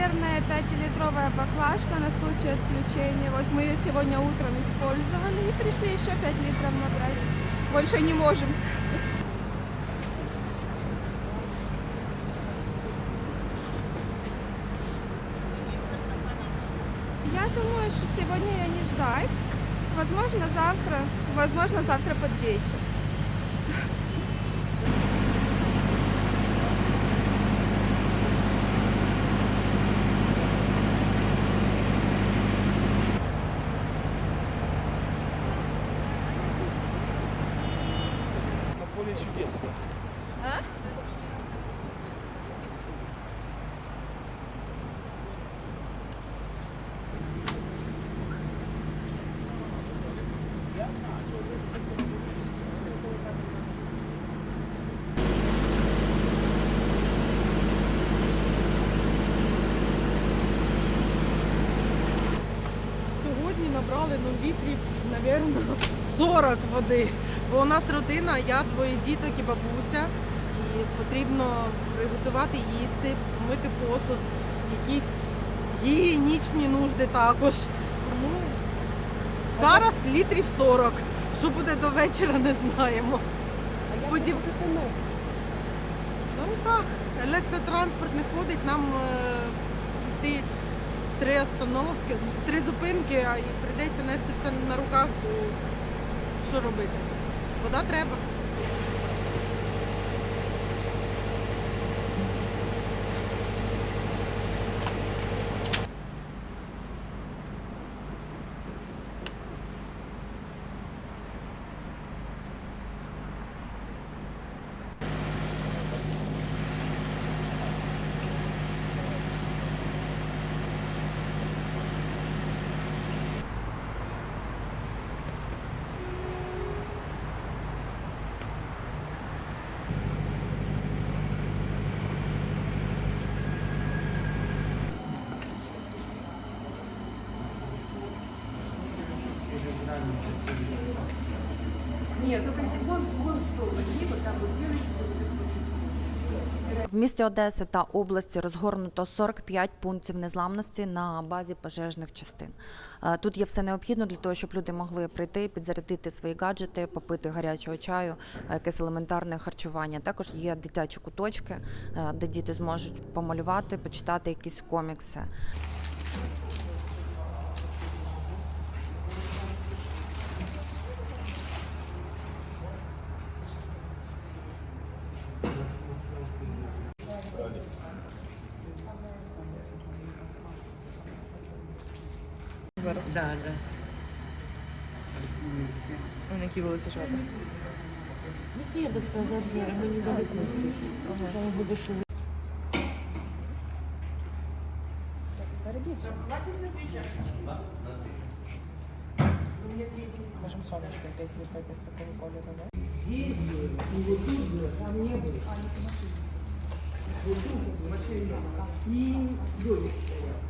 резервная 5-литровая баклажка на случай отключения. Вот мы ее сегодня утром использовали и пришли еще 5 литров набрать. Больше не можем. Я думаю, что сегодня я не ждать. Возможно, завтра. Возможно, завтра под вечер. На поле чудес. да. Набрали ну, літрів, напевно, 40 води. Бо у нас родина, я двоє діток і бабуся. І потрібно приготувати їсти, мити посуд, якісь гігієнічні нужди також. Тому зараз літрів 40. Що буде до вечора, не знаємо. Сподів... Ну так, електротранспорт не ходить, нам е, йти три остановки, три зупинки, а і прийдеться нести все на руках, бо що робити? Вода треба. В місті Одеси та області розгорнуто 45 пунктів незламності на базі пожежних частин. Е, Тут є все необхідне для того, щоб люди могли прийти, підзарядити свої гаджети, попити гарячого чаю, е, якесь елементарне харчування. Також є дитячі куточки, е, де діти зможуть помалювати, почитати якісь комікси. Да, да. На якій вулиці живете? Ну, я так сказати, зараз ми недалеко здесь. Слава Богу, що ви Можемо сонечко якесь ліпити з такого кольору, да? І домик стояв.